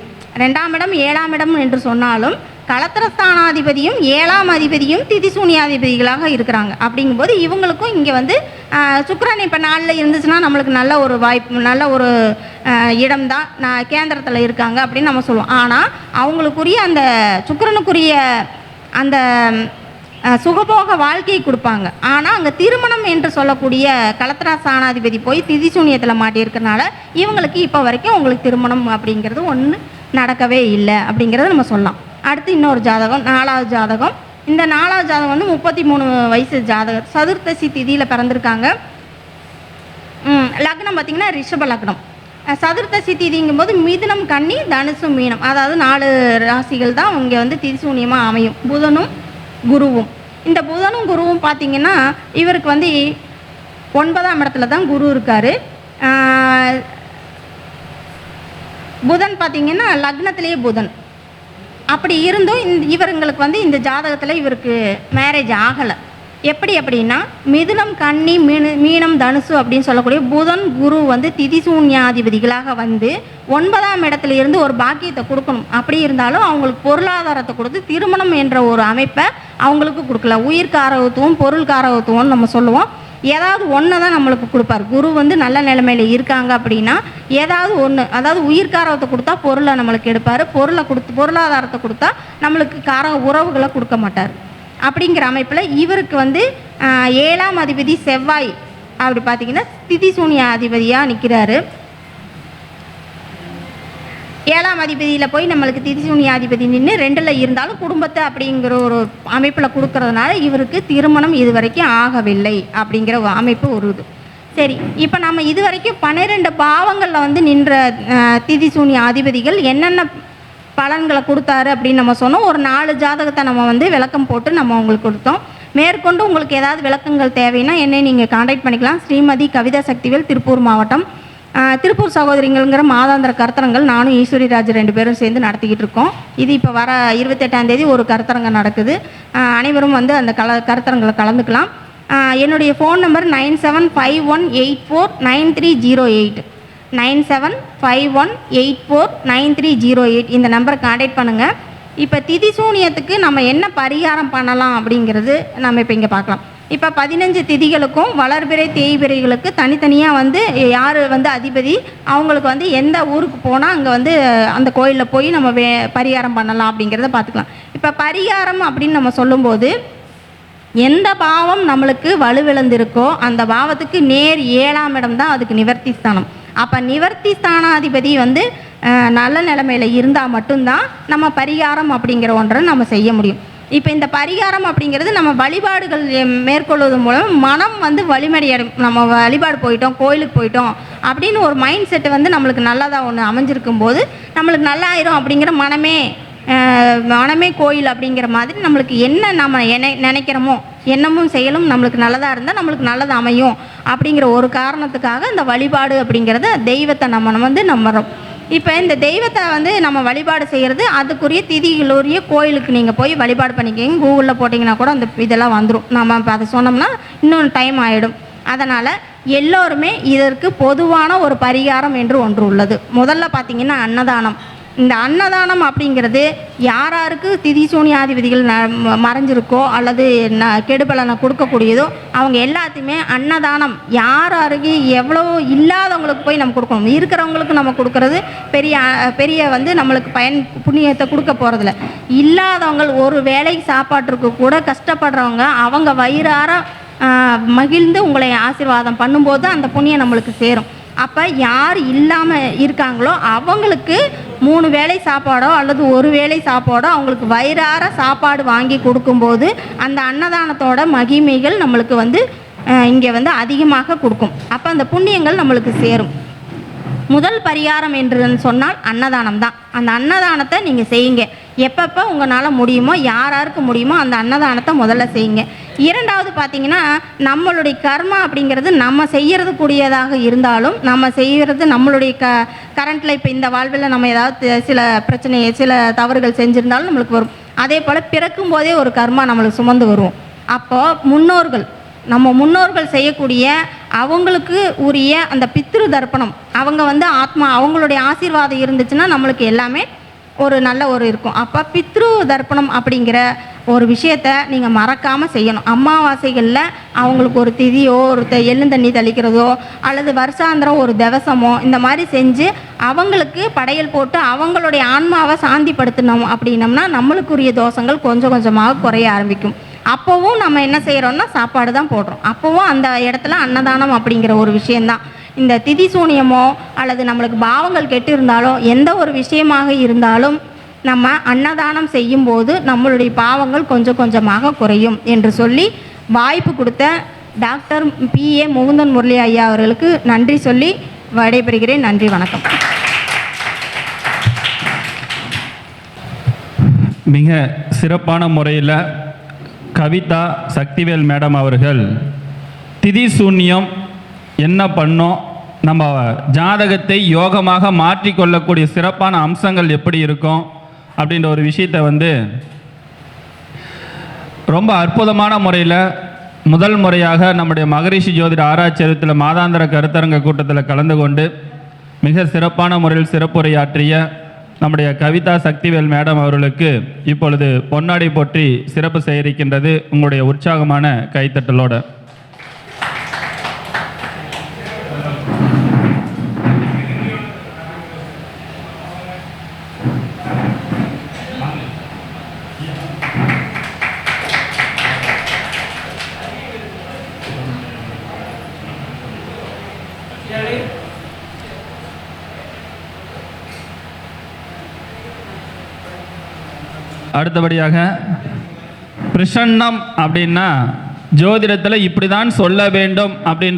B: ரெண்டாம் இடம் ஏழாம் இடம் என்று சொன்னாலும் கலத்திரஸ்தானாதிபதியும் ஏழாம் அதிபதியும் திதிசூனியாதிபதிகளாக இருக்கிறாங்க. அப்படிங்கும்போது இவங்களுக்கும் இங்கே வந்து சுக்கரன் இப்போ நாளில் இருந்துச்சுன்னா நம்மளுக்கு நல்ல ஒரு வாய்ப்பு நல்ல ஒரு இடம் தான் நான் கேந்திரத்தில் இருக்காங்க அப்படின்னு நம்ம சொல்லுவோம். ஆனால் அவங்களுக்குரிய அந்த சுக்கரனுக்குரிய அந்த சுகபோக வாழ்க்கையை கொடுப்பாங்க. ஆனால் அங்கே திருமணம் என்று சொல்லக்கூடிய கலத்திரா சாணாதிபதி போய் திதிசூனியத்தில் மாட்டியிருக்கனால இவங்களுக்கு இப்போ வரைக்கும் உங்களுக்கு திருமணம் அப்படிங்கிறது ஒன்று நடக்கவே இல்லை அப்படிங்கிறத நம்ம சொல்லலாம். அடுத்து இன்னொரு ஜாதகம் நாலாவது ஜாதகம். இந்த நாலாவது ஜாதகம் வந்து முப்பத்தி மூணு வயசு ஜாதகம் சதுர்த்தசி திதியில் பிறந்திருக்காங்க. லக்னம் பார்த்திங்கன்னா ரிஷப லக்னம். சதுர்த்தசி திதிங்கும்போது மிதுனம் கன்னி தனுசு மீனம். அதாவது நாலு ராசிகள் தான் இங்கே வந்து திதிசூன்யமாக அமையும். புதனும் குருவும். இந்த புதனும் குருவும் பார்த்தீங்கன்னா இவருக்கு வந்து ஒன்பதாம் இடத்துல தான் குரு இருக்கார். புதன் பார்த்தீங்கன்னா லக்னத்திலேயே புதன். அப்படி இருந்தும் இந்த இவருங்களுக்கு வந்து இந்த ஜாதகத்தில் இவருக்கு மேரேஜ் ஆகலை. எப்படி அப்படின்னா மிதுனம் கன்னி மீன மீனம் தனுசு அப்படின்னு சொல்லக்கூடிய புதன் குரு வந்து திதிசூன்யாதிபதிகளாக வந்து ஒன்பதாம் இடத்துல இருந்து ஒரு பாக்கியத்தை கொடுக்கணும். அப்படி இருந்தாலும் அவங்களுக்கு பொருளாதாரத்தை கொடுத்து திருமணம் என்ற ஒரு அமைப்பை அவங்களுக்கு கொடுக்கல. உயிர் காரகத்துவம் பொருள் காரகத்துவம்னு நம்ம சொல்லுவோம். ஏதாவது ஒன்று தான் நம்மளுக்கு கொடுப்பார். குரு வந்து நல்ல நிலைமையில் இருக்காங்க அப்படின்னா ஏதாவது ஒன்று அதாவது உயிர் காரகத்தை கொடுத்தா பொருளை நம்மளுக்கு எடுப்பார். பொருளை கொடுத்து பொருளாதாரத்தை கொடுத்தா நம்மளுக்கு கார உறவுகளை கொடுக்க மாட்டார். அப்படிங்கிற அமைப்பில் இவருக்கு வந்து ஏழாம் அதிபதி செவ்வாய். அப்படி பார்த்தீங்கன்னா திதிசூனிய அதிபதியாக நிற்கிறாரு ஏழாம் அதிபதியில் போய் நம்மளுக்கு திதிசூனியாதிபதி நின்று ரெண்டில் இருந்தாலும் குடும்பத்தை அப்படிங்கிற ஒரு அமைப்பில் கொடுக்கறதுனால இவருக்கு திருமணம் இது வரைக்கும் ஆகவில்லை அப்படிங்கிற ஒரு அமைப்பு வருது சரி இப்போ நம்ம இது வரைக்கும் பன்னிரெண்டு பாவங்களில் வந்து நின்ற திதிசூனிய அதிபதிகள் என்னென்ன பலன்களை கொடுத்தாரு அப்படின்னு நம்ம சொன்னோம். ஒரு நாலு ஜாதகத்தை நம்ம வந்து விளக்கம் போட்டு நம்ம உங்களுக்கு கொடுத்தோம். மேற்கொண்டு உங்களுக்கு ஏதாவது விளக்கங்கள் தேவைன்னா என்னை நீங்கள் காண்டாக்ட் பண்ணிக்கலாம். ஸ்ரீமதி கவிதா சக்திவேல் திருப்பூர் மாவட்டம். திருப்பூர் சகோதரிங்கள்ங்கிற மாதாந்திர கருத்தரங்கள் நானும் ஈஸ்வரி ராஜ் ரெண்டு பேரும் சேர்ந்து நடத்திக்கிட்டு இருக்கோம். இது இப்போ வர இருபத்தெட்டாம் தேதி ஒரு கருத்தரங்கம் நடக்குது. அனைவரும் வந்து அந்த கல கருத்தரங்களை கலந்துக்கலாம். என்னுடைய phone number nine seven five one eight four nine three zero eight. Nine seven five one eight four nine three zero eight இந்த நம்பருக்கு காண்டாக்ட் பண்ணுங்கள் இப்போ திதி சூனியத்துக்கு நம்ம என்ன பரிகாரம் பண்ணலாம் அப்படிங்கிறது நம்ம இப்போ இங்கே பார்க்கலாம். இப்போ பதினஞ்சு திதிகளுக்கும் வளர்பிறை தேய்பிறைகளுக்கு தனித்தனியாக வந்து யார் வந்து அதிபதி அவங்களுக்கு வந்து எந்த ஊருக்கு போனால் அங்கே வந்து அந்த கோயிலில் போய் நம்ம வே பரிகாரம் பண்ணலாம் அப்படிங்கிறத பார்த்துக்கலாம். இப்போ பரிகாரம் அப்படின்னு நம்ம சொல்லும்போது எந்த பாவம் நம்மளுக்கு வலுவிழந்திருக்கோ அந்த பாவத்துக்கு நேர் ஏழாம் இடம் தான் அதுக்கு நிவர்த்தி ஸ்தானம். அப்போ நிவர்த்தி ஸ்தானாதிபதி வந்து நல்ல நிலமையில இருந்தால் மட்டும்தான் நம்ம பரிகாரம் அப்படிங்கிற ஒன்றை நம்ம செய்ய முடியும். இப்போ இந்த பரிகாரம் அப்படிங்கிறது நம்ம வழிபாடுகள் மேற்கொள்வது மூலம் மனம் வந்து வலிமடையடும் நம்ம வழிபாடு போயிட்டோம் கோயிலுக்கு போயிட்டோம் அப்படின்னு ஒரு மைண்ட் செட்டு வந்து நம்மளுக்கு நல்லதாக ஒன்று அமைஞ்சிருக்கும் போது நம்மளுக்கு நல்லாயிரும் அப்படிங்கிற மனமே மனமே கோயில் அப்படிங்கிற மாதிரி நம்மளுக்கு என்ன நம்ம நினைக்கிறோமோ எண்ணமும் செயலும் நம்மளுக்கு நல்லதாக இருந்தால் நம்மளுக்கு நல்லது அமையும் அப்படிங்கிற ஒரு காரணத்துக்காக இந்த வழிபாடு அப்படிங்கிறத தெய்வத்தை நம்ம வந்து நம்புகிறோம் இப்போ இந்த தெய்வத்தை வந்து நம்ம வழிபாடு செய்கிறது அதுக்குரிய திதிகளுரிய கோயிலுக்கு நீங்கள் போய் வழிபாடு பண்ணிக்கிங்க. கூகுளில் போட்டிங்கன்னா கூட அந்த இதெல்லாம் வந்துடும் நம்ம இப்போ அதை சொன்னோம்னா இன்னொன்று டைம் ஆகிடும் அதனால் எல்லோருமே இதற்கு பொதுவான ஒரு பரிகாரம் என்று ஒன்று உள்ளது. முதல்ல பார்த்தீங்கன்னா அன்னதானம். இந்த அன்னதானம் அப்படிங்கிறது யார் யாருக்கு திதி சூனியாதிபதிகள் ந ம- மறைஞ்சிருக்கோ அல்லது ந கெடுபலனை கொடுக்கக்கூடியதோ அவங்க எல்லாத்தையுமே அன்னதானம் யார் யாருக்கு எவ்வளோ இல்லாதவங்களுக்கு போய் நம்ம கொடுக்கணும். இருக்கிறவங்களுக்கு நம்ம கொடுக்கறது பெரிய பெரிய வந்து நம்மளுக்கு பயன் புண்ணியத்தை கொடுக்க போகிறதில்ல இல்லாதவங்க ஒரு வேலைக்கு சாப்பாட்டிற்கு கூட கஷ்டப்படுறவங்க அவங்க வயிறார மகிழ்ந்து உங்களை ஆசீர்வாதம் பண்ணும்போது அந்த புண்ணியம் நம்மளுக்கு சேரும். அப்போ யார் இல்லாமல் இருக்காங்களோ அவங்களுக்கு மூணு வேளை சாப்பாடோ அல்லது ஒரு வேளை சாப்பாடோ அவங்களுக்கு வயிறார சாப்பாடு வாங்கி கொடுக்கும்போது அந்த அன்னதானத்தோட மகிமைகள் நம்மளுக்கு வந்து இங்கே வந்து அதிகமாக கொடுக்கும். அப்போ அந்த புண்ணியங்கள் நம்மளுக்கு சேரும். முதல் பரிகாரம் என்று சொன்னால் அன்னதானம் தான். அந்த அன்னதானத்தை நீங்கள் செய்யுங்க. எப்பப்போ உங்களால் முடியுமோ யார் யாருக்கு முடியுமோ அந்த அன்னதானத்தை முதல்ல செய்யுங்க. இரண்டாவது பார்த்தீங்கன்னா நம்மளுடைய கர்மா அப்படிங்கிறது நம்ம செய்கிறது கூடியதாக இருந்தாலும் நம்ம செய்கிறது நம்மளுடைய க கரண்ட்டில் இப்போ இந்த வாழ்வில் நம்ம ஏதாவது சில பிரச்சனை சில தவறுகள் செஞ்சுருந்தாலும் நம்மளுக்கு வரும். அதே போல் பிறக்கும் போதே ஒரு கர்மா நம்மளுக்கு சுமந்து வரும். அப்போது முன்னோர்கள் நம்ம முன்னோர்கள் செய்யக்கூடிய அவங்களுக்கு உரிய அந்த பித்ரு தர்ப்பணம் அவங்க வந்து ஆத்மா அவங்களுடைய ஆசீர்வாதம் இருந்துச்சுன்னா நம்மளுக்கு எல்லாமே ஒரு நல்ல ஒரு இருக்கும். அப்போ பித்ரு தர்ப்பணம் அப்படிங்கிற ஒரு விஷயத்த நீங்கள் மறக்காமல் செய்யணும். அமாவாசைகளில் அவங்களுக்கு ஒரு திதியோ ஒரு த- எள்ளுந்தண்ணி தெளிக்கிறதோ அல்லது வருஷாந்திரம் ஒரு திவசமோ இந்த மாதிரி செஞ்சு அவங்களுக்கு படையல் போட்டு அவங்களுடைய ஆன்மாவை சாந்திப்படுத்தினோம் அப்படின்னம்னா நம்மளுக்குரிய தோஷங்கள் கொஞ்சம் கொஞ்சமாக குறைய ஆரம்பிக்கும். அப்போவும் நம்ம என்ன செய்கிறோம்னா சாப்பாடு தான் போடுறோம். அப்போவும் அந்த இடத்துல அன்னதானம் அப்படிங்கிற ஒரு விஷயந்தான் இந்த திதி சூனியமோ அல்லது நம்மளுக்கு பாவங்கள் கெட்டு இருந்தாலோ எந்த ஒரு விஷயமாக இருந்தாலும் நம்ம அன்னதானம் செய்யும்போது நம்மளுடைய பாவங்கள் கொஞ்சம் கொஞ்சமாக குறையும் என்று சொல்லி வாய்ப்பு கொடுத்த doctor P A Mukundan Murali ஐயா அவர்களுக்கு நன்றி சொல்லி விடைபெறுகிறேன். நன்றி வணக்கம்.
A: மிக சிறப்பான முறையில் கவிதா சக்திவேல் மேடம் அவர்கள் திதி சூன்யம் என்ன பண்ணோம் நம்ம ஜாதகத்தை யோகமாக மாற்றிக்கொள்ளக்கூடிய சிறப்பான அம்சங்கள் எப்படி இருக்கும் அப்படின்ற ஒரு விஷயத்தை வந்து ரொம்ப அற்புதமான முறையில் முதல் முறையாக நம்முடைய மகரிஷி ஜோதிட ஆராய்ச்சியத்தில் மாதாந்திர கருத்தரங்க கூட்டத்தில் கலந்து கொண்டு மிக சிறப்பான முறையில் சிறப்புரையாற்றிய நம்முடைய கவிதா சக்திவேல் மேடம் அவர்களுக்கு இப்பொழுது பொன்னாடை போற்றி சிறப்பு செய்திருக்கின்றது உங்களுடைய உற்சாகமான கைத்தட்டலோட. அடுத்தபடியாக பிரசன்னம் அப்படின்னா ஜோதிடத்தில் இப்படி தான் சொல்ல வேண்டும் அப்படின்ற